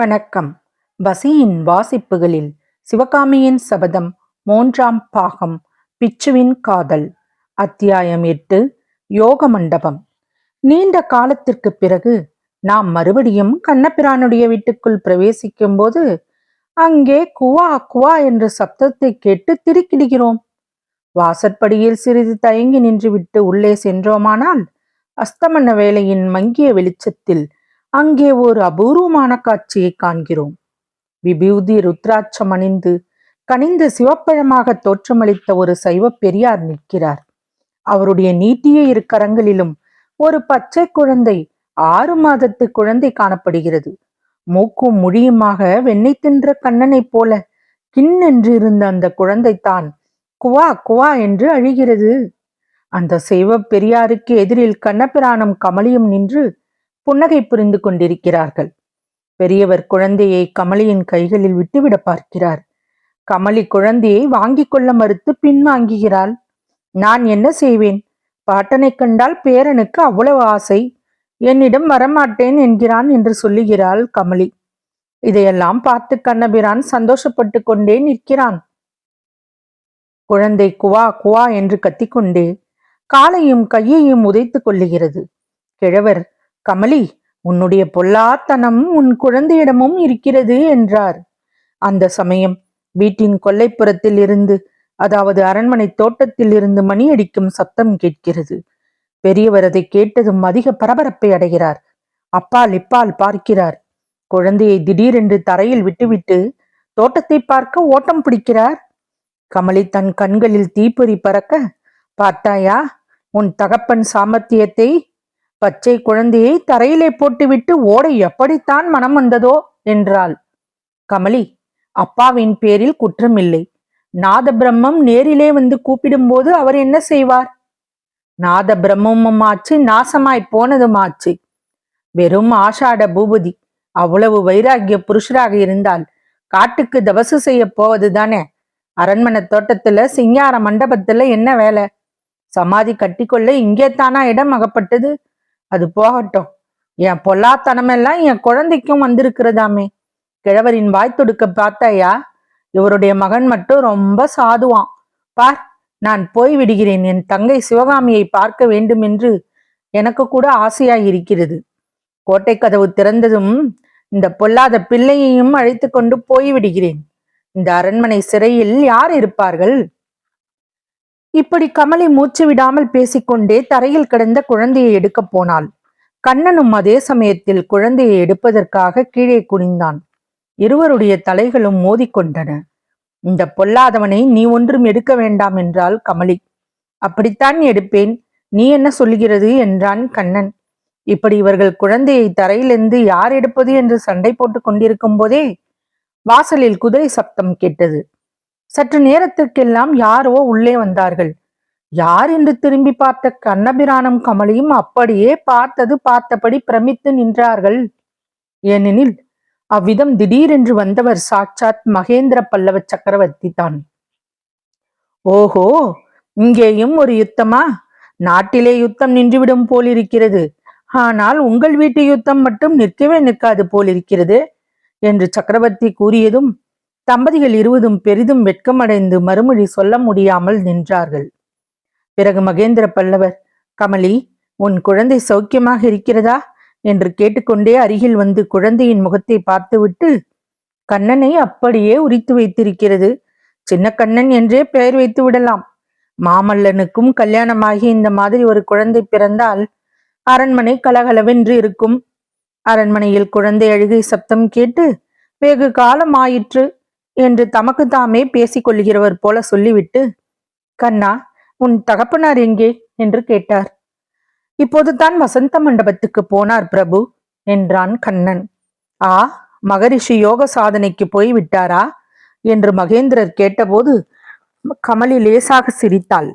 வணக்கம். வசியின் வாசிப்புகளில் சிவகாமியின் சபதம் மூன்றாம் பாகம் பிச்சுவின் காதல். அத்தியாயம் எட்டு யோக மண்டபம். நீண்ட காலத்திற்கு பிறகு நாம் மறுபடியும் கண்ணபிரானுடைய வீட்டுக்குள் பிரவேசிக்கும் போது அங்கே குவா குவா என்ற சப்தத்தை கேட்டு திருக்கிடுகிறோம் வாசற்படியில் சிறிது தயங்கி நின்றுவிட்டு உள்ளே சென்றோமானால் அஸ்தமன வேளையின் மங்கிய வெளிச்சத்தில் அங்கே ஒரு அபூர்வமான காட்சியை காண்கிறோம். விபூதி ருத்ராட்சம் அணிந்து கனிந்த சிவப்பழமாக தோற்றமளித்த ஒரு சைவ பெரியார் நிற்கிறார். அவருடைய நீட்டிய இரு கரங்களிலும் ஒரு பச்சை குழந்தை ஆறு மாதத்து குழந்தை காணப்படுகிறது. மூக்கும் முழியுமாக வெண்ணெய் தின்ற கண்ணனைப் போல கிண்ணென்று இருந்த அந்த குழந்தை தான் குவா குவா என்று அழிகிறது. அந்த சைவ பெரியாருக்கு எதிரில் கண்ணபிரானும் கமலியும் நின்று புன்னகை புரிந்து கொண்டிருக்கிறார்கள். பெரியவர் குழந்தையை கமலியின் கைகளில் விட்டுவிட பார்க்கிறார். கமலி குழந்தையை வாங்கிக் கொள்ள மறுத்து பின்வாங்குகிறாள். நான் என்ன செய்வேன்? பாட்டனை கண்டால் பேரனுக்கு அவ்வளவு ஆசை. என்னிடம் வரமாட்டேன் என்கிறான் என்று சொல்லுகிறாள் கமலி. இதையெல்லாம் பார்த்து கண்ணபிரான் சந்தோஷப்பட்டு கொண்டே நிற்கிறான். குழந்தை குவா குவா என்று கத்திக்கொண்டே காலையும் கையையும் உதைத்துக் கொள்ளுகிறது. கிழவர் கமலி உன்னுடைய பொல்லாத்தனம் உன் குழந்தையிடமும் இருக்கிறது என்றார். அந்த சமயம் வீட்டின் கொல்லைப்புறத்தில் இருந்து அதாவது அரண்மனை தோட்டத்தில் இருந்து மணி அடிக்கும் சத்தம் கேட்கிறது. பெரியவர் அதை கேட்டதும் அதிக பரபரப்பை அடைகிறார். அப்பால் இப்பால் பார்க்கிறார். குழந்தையை திடீரென்று தரையில் விட்டுவிட்டு தோட்டத்தை பார்க்க ஓட்டம் பிடிக்கிறார்? கமலி தன் கண்களில் தீப்பொறி பறக்க பார்த்தாயா உன் தகப்பன் சாமர்த்தியத்தை பச்சை குழந்தையை தரையிலே போட்டுவிட்டு ஓட எப்படித்தான் மனம் வந்ததோ என்றாள். கமலி அப்பாவின் பேரில் குற்றமில்லை. நாத பிரம்மம் நேரிலே வந்து கூப்பிடும்போது அவர் என்ன செய்வார்? நாத பிரம்மமும் ஆச்சு நாசமாய் போனதும் ஆச்சு வெறும் ஆஷாட பூபதி அவ்வளவு வைராகிய புருஷராக இருந்தால் காட்டுக்கு தபசு செய்ய போவது தானே அரண்மனை தோட்டத்துல சிங்கார மண்டபத்துல என்ன வேலை? சமாதி கட்டிக்கொள்ள இங்கே தானா இடம் அகப்பட்டது? அது போகட்டும். என் பொல்லாத்தனமெல்லாம் என் குழந்தைக்கும் வந்திருக்கிறதாமே. கிழவரின் வாய் தொடுக்க பார்த்தாயா? இவருடைய மகன் மட்டும் ரொம்ப சாதுவான். பார் நான் போய் விடுகிறேன். என் தங்கை சிவகாமியை பார்க்க வேண்டும் என்று எனக்கு கூட ஆசையாய் இருக்கிறது. கோட்டை கதவு திறந்ததும் இந்த பொல்லாத பிள்ளையையும் அழைத்து கொண்டு போய் விடுகிறேன். இந்த அரண்மனை சிறையில் யார் இருப்பார்கள்? இப்படி கமலை மூச்சு விடாமல் பேசிக்கொண்டே தரையில் கிடந்த குழந்தையை எடுக்கப் போனாள். கண்ணனும் அதே சமயத்தில் குழந்தையை எடுப்பதற்காக கீழே குனிந்தான். இருவருடைய தலைகளும் மோதிக்கொண்டன. இந்த பொல்லாதவனை நீ ஒன்றும் எடுக்க வேண்டாம் என்றாள் கமலி. அப்படித்தான் எடுப்பேன். நீ என்ன சொல்கிறது என்றான் கண்ணன். இப்படி இவர்கள் குழந்தையை தரையிலிருந்து யார் எடுப்பது என்று சண்டை போட்டுக் கொண்டிருக்கும் போதே? வாசலில் குதிரை சப்தம் கேட்டது. சற்று நேரத்திற்கெல்லாம் யாரோ உள்ளே வந்தார்கள். யார் என்று திரும்பி பார்த்த கண்ணபிரானும் கமலியும் அப்படியே பார்த்தது பார்த்தபடி பிரமித்து நின்றார்கள். ஏனெனில் அவ்விதம் திடீரென்று வந்தவர் சாட்சாத் மகேந்திர பல்லவ சக்கரவர்த்தி தான். ஓஹோ இங்கேயும் ஒரு யுத்தமா? நாட்டிலே யுத்தம் நின்றுவிடும் போலிருக்கிறது. ஆனால் உங்கள் வீட்டு யுத்தம் மட்டும் நிற்கவே நிற்காது போலிருக்கிறது என்று சக்கரவர்த்தி கூறியதும் தம்பதிகள் இருவதும் பெரிதும் வெட்கமடைந்து மறுமொழி சொல்ல முடியாமல் நின்றார்கள். பிறகு மகேந்திர பல்லவர் கமலி உன் குழந்தை சௌக்கியமாக இருக்கிறதா? என்று கேட்டுக்கொண்டே அருகில் வந்து குழந்தையின் முகத்தை பார்த்துவிட்டு கண்ணனை அப்படியே உரித்து வைத்திருக்கிறது. சின்ன கண்ணன் என்றே பெயர் வைத்து விடலாம். மாமல்லனுக்கும் கல்யாணமாகி இந்த மாதிரி ஒரு குழந்தை பிறந்தால் அரண்மனை கலகலவென்று இருக்கும். அரண்மனையில் குழந்தை அழுகை சப்தம் கேட்டு வெகு காலம் ஆயிற்று என்று தமக்கு தாமே பேசிக் கொள்கிறவர் போல சொல்லிவிட்டு கண்ணா உன் தகப்பனார் எங்கே? என்று கேட்டார். இப்போது தான் வசந்த மண்டபத்துக்கு போனார் பிரபு என்றான் கண்ணன். ஆ மகரிஷி யோக சாதனைக்கு போய் விட்டாரா? என்று மகேந்திரர் கேட்டபோது கமலி லேசாக சிரித்தாள்.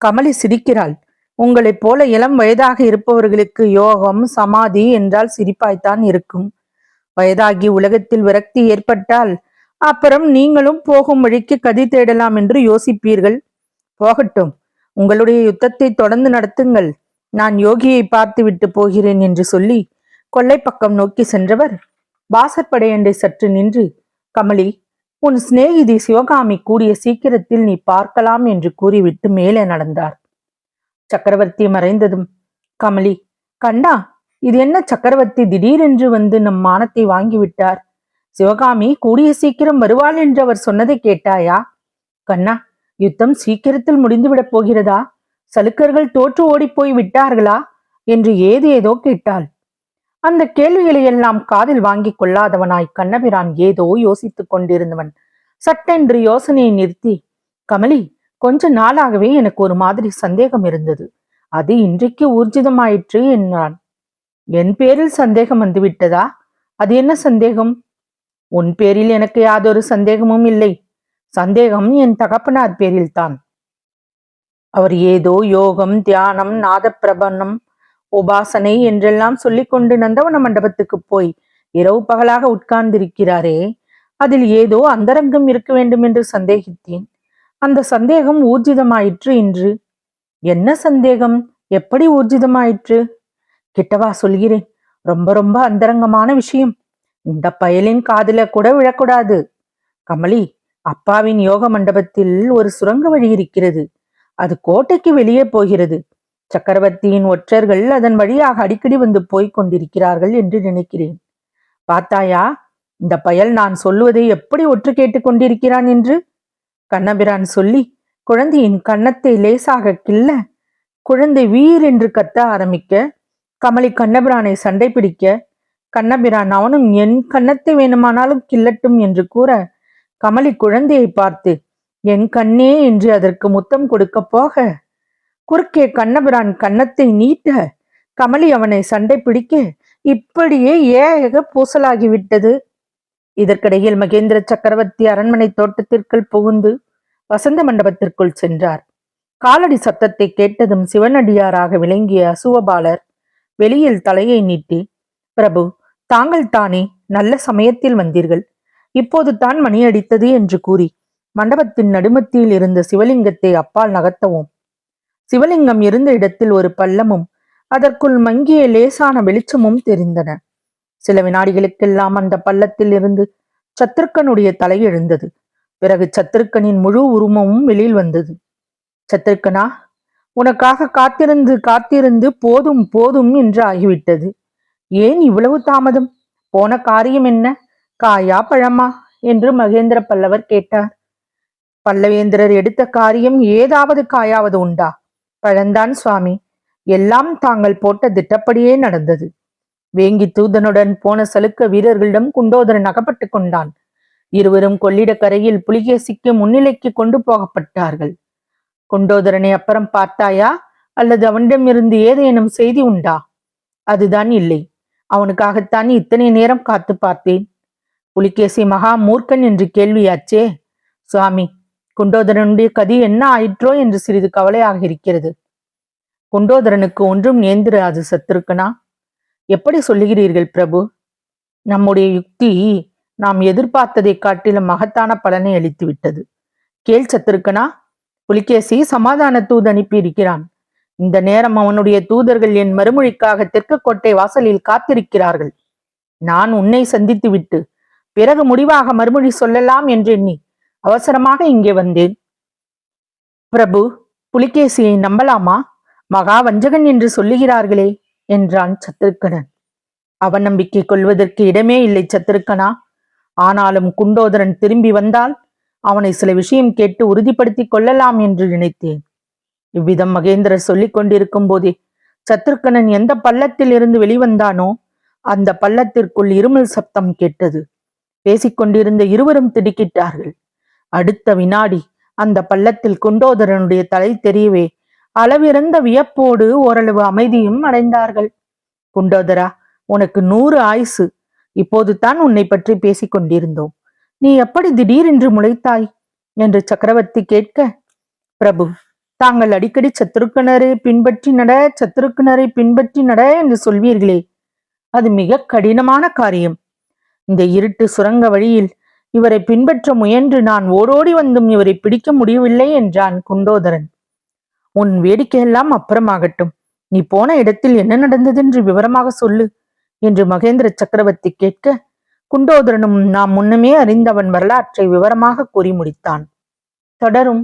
கமலி சிரிக்கிறாள். உங்களைப் போல இளம் வயதாக இருப்பவர்களுக்கு யோகம் சமாதி என்றால் சிரிப்பாய்த்தான் இருக்கும். வயதாகி உலகத்தில் விரக்தி ஏற்பட்டால் அப்புறம் நீங்களும் போகும் வழிக்கு கதி தேடலாம் என்று யோசிப்பீர்கள். போகட்டும். உங்களுடைய யுத்தத்தை தொடர்ந்து நடத்துங்கள். நான் யோகியை பார்த்துவிட்டு போகிறேன் என்று சொல்லி கொல்லை பக்கம் நோக்கி சென்றவர் வாசற்படையண்டை சற்று நின்று. கமலி உன் சிநேகிதி சிவகாமி கூடிய சீக்கிரத்தில் நீ பார்க்கலாம் என்று கூறிவிட்டு மேலே நடந்தார். சக்கரவர்த்தி மறைந்ததும் கமலி கண்டா இது என்ன சக்கரவர்த்தி திடீரென்று வந்து நம் மானத்தை வாங்கிவிட்டார்? சிவகாமி கூடிய சீக்கிரம் வருவாள் என்று அவர் சொன்னதை கேட்டாயா? கண்ணா யுத்தம் சீக்கிரத்தில் முடிந்துவிடப் போகிறதா? சலுக்கர்கள் தோற்று ஓடிப்போய் விட்டார்களா? என்று ஏதேதோ கேட்டாள். அந்த கேள்விகளை எல்லாம் காதில் வாங்கிக் கொள்ளாதவனாய் கண்ணபிரான் ஏதோ யோசித்துக் கொண்டிருந்தவன். சட்டென்று யோசனையை நிறுத்தி கமலி கொஞ்ச நாளாகவே எனக்கு ஒரு மாதிரி சந்தேகம் இருந்தது. அது இன்றைக்கு ஊர்ஜிதமாயிற்று என்றான். என் பேரில் சந்தேகம் வந்துவிட்டதா? அது என்ன சந்தேகம்? உன் பேரில் எனக்கு யாதொரு சந்தேகமும் இல்லை. சந்தேகம் என் தகப்பனார் பேரில்தான். அவர் ஏதோ யோகம் தியானம் நாதப்பிரபன்னம் உபாசனை என்றெல்லாம் சொல்லிக்கொண்டு நந்தவன மண்டபத்துக்கு போய் இரவு பகலாக உட்கார்ந்திருக்கிறாரே அதில் ஏதோ அந்தரங்கம் இருக்க வேண்டும் என்று சந்தேகித்தேன். அந்த சந்தேகம் ஊர்ஜிதமாயிற்று இன்று. என்ன சந்தேகம்? எப்படி ஊர்ஜிதமாயிற்று? கிட்டவா சொல்கிறேன். ரொம்ப ரொம்ப அந்தரங்கமான விஷயம். இந்த பயலின் காதுல கூட விழக்கூடாது. கமலி அப்பாவின் யோக மண்டபத்தில் ஒரு சுரங்க வழி இருக்கிறது. அது கோட்டைக்கு வெளியே போகிறது. சக்கரவர்த்தியின் ஒற்றர்கள் அதன் வழியாக அடிக்கடி வந்து போய்க் கொண்டிருக்கிறார்கள் என்று நினைக்கிறேன். பார்த்தாயா இந்த பயல் நான் சொல்லுவதை எப்படி ஒற்று கேட்டுக் கொண்டிருக்கிறான் என்று? கண்ணபிரான் சொல்லி குழந்தையின் கன்னத்தை லேசாக கில்ல குழந்தை வீர் என்று கத்த ஆரம்பிக்க கமலி கண்ணபிரானை சண்டை பிடிக்க கண்ணபிரான் அவனும் என் கன்னத்தை வேணுமானாலும் கில்லட்டும் என்று கூற கமலி குழந்தையை பார்த்து என் கண்ணே என்று அதற்கு முத்தம் கொடுக்க போக? குறுக்கே கண்ணபிரான் கன்னத்தை நீட்ட கமலி அவனை சண்டை பிடிக்க இப்படியே ஏக பூசலாகிவிட்டது. இதற்கிடையில் மகேந்திர சக்கரவர்த்தி அரண்மனை தோட்டத்திற்குள் புகுந்து வசந்த மண்டபத்திற்குள் சென்றார். காலடி சத்தத்தை கேட்டதும் சிவனடியாராக விளங்கிய அசுவபாலர் வெளியில் தலையை நீட்டி பிரபு தாங்கள் தானே நல்ல சமயத்தில் வந்தீர்கள். இப்போது தான் மணி அடித்தது என்று கூறி மண்டபத்தின் நடுமத்தியில் இருந்த சிவலிங்கத்தை அப்பால் நகர்த்தவும். சிவலிங்கம் இருந்த இடத்தில் ஒரு பள்ளமும் அதற்குள் மங்கிய லேசான வெளிச்சமும் தெரிந்தன. சில வினாடிகளுக்கெல்லாம் அந்த பள்ளத்தில் இருந்து சத்ருக்கனுடைய தலை எழுந்தது. பிறகு சத்ருக்கனின் முழு உருவமும் வெளியில் வந்தது. சத்ருக்கனா உனக்காக காத்திருந்து காத்திருந்து போதும் போதும் என்று ஆகிவிட்டது. ஏன் இவ்வளவு தாமதம்? போன காரியம் என்ன? காயா பழமா? என்று மகேந்திர பல்லவர் கேட்டார். பல்லவேந்திரர் எடுத்த காரியம் ஏதாவது காயாவது உண்டா? பழந்தான் சுவாமி. எல்லாம் தாங்கள் போட்ட திட்டப்படியே நடந்தது. வேங்கி தூதனுடன் போன சலுக்க வீரர்களிடம் குண்டோதரன் அகப்பட்டு கொண்டான். இருவரும் கொள்ளிடக்கரையில் புலிகேசிக்கு முன்னிலைக்கு கொண்டு போகப்பட்டார்கள். குண்டோதரனை அப்புறம் பார்த்தாயா? அல்லது அவனிடமிருந்து ஏதேனும் செய்தி உண்டா? அதுதான் இல்லை. அவனுக்காகத்தான் இத்தனை நேரம் காத்து பார்த்தேன். புலிகேசி மகா மூர்க்கன் என்று கேள்வியாச்சே சுவாமி குண்டோதரனுடைய கதி என்ன ஆயிற்றோ என்று சிறிது கவலையாக இருக்கிறது. குண்டோதரனுக்கு ஒன்றும் நேந்திராது சத்துருக்கனா? எப்படி சொல்லுகிறீர்கள் பிரபு? நம்முடைய யுக்தி நாம் எதிர்பார்த்ததை காட்டிலும் மகத்தான பலனை அளித்து விட்டது கேள் சத்துருக்கனா புலிகேசி சமாதான தூது அனுப்பி இருக்கிறான் இந்த நேரம் அவனுடைய தூதர்கள் என் மறுமொழிக்காக தெற்கு கோட்டை வாசலில் காத்திருக்கிறார்கள். நான் உன்னை சந்தித்து விட்டு பிறகு முடிவாக மறுமொழி சொல்லலாம் என்று எண்ணி அவசரமாக இங்கே வந்தேன். பிரபு புலிகேசியை நம்பலாமா? மகா வஞ்சகன் என்று சொல்லுகிறார்களே என்றான் சத்துருக்கனன் அவநம்பிக்கை கொள்வதற்கு இடமே இல்லை சத்துருக்கனா ஆனாலும் குண்டோதரன் திரும்பி வந்தால் அவனை சில விஷயம் கேட்டு உறுதிப்படுத்திக் கொள்ளலாம் என்று நினைத்தேன். இவ்விதம் மகேந்திரர் சொல்லிக் கொண்டிருக்கும் போதே சத்ருக்கனன் எந்த பள்ளத்தில் இருந்து வெளிவந்தானோ அந்த பள்ளத்திற்குள் இருமல் சப்தம் கேட்டது. பேசிக்கொண்டிருந்த இருவரும் திடுக்கிட்டார்கள். அடுத்த வினாடி அந்த பள்ளத்தில் குண்டோதரனுடைய தலை தெரியவே அளவிறந்த வியப்போடு ஓரளவு அமைதியும் அடைந்தார்கள். குண்டோதரா உனக்கு நூறு ஆயுசு. இப்போது தான் உன்னை பற்றி பேசிக் கொண்டிருந்தோம். நீ எப்படி திடீரென்று முளைத்தாய்? என்று சக்கரவர்த்தி கேட்க பிரபு தாங்கள் அடிக்கடி சத்துருக்கனரை பின்பற்றி நட சத்துருக்கனரை பின்பற்றி நட என்று சொல்வீர்களே. அது மிக கடினமான காரியம். இந்த இருட்டு சுரங்க வழியில் இவரை பின்பற்ற முயன்று நான் ஓடோடி வந்தும் இவரை பிடிக்க முடியவில்லை என்றான் குண்டோதரன். உன் வேடிக்கையெல்லாம் அப்புறமாகட்டும். நீ போன இடத்தில் என்ன நடந்ததென்று விவரமாக சொல்லு என்று மகேந்திர சக்கரவர்த்தி கேட்க குண்டோதரனும் நாம் முன்னமே அறிந்தவன் வரலாற்றை விவரமாக கூறி முடித்தான். தொடரும்.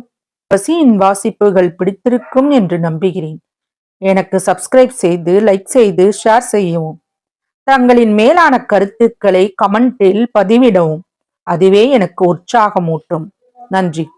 பசியின் வாசிப்புகள் பிடித்திருக்கும் என்று நம்புகிறேன். எனக்கு சப்ஸ்கிரைப் செய்து லைக் செய்து ஷேர் செய்யவும். தங்களின் மேலான கருத்துக்களை கமெண்டில் பதிவிடவும். அதுவே எனக்கு உற்சாகமூட்டும். நன்றி.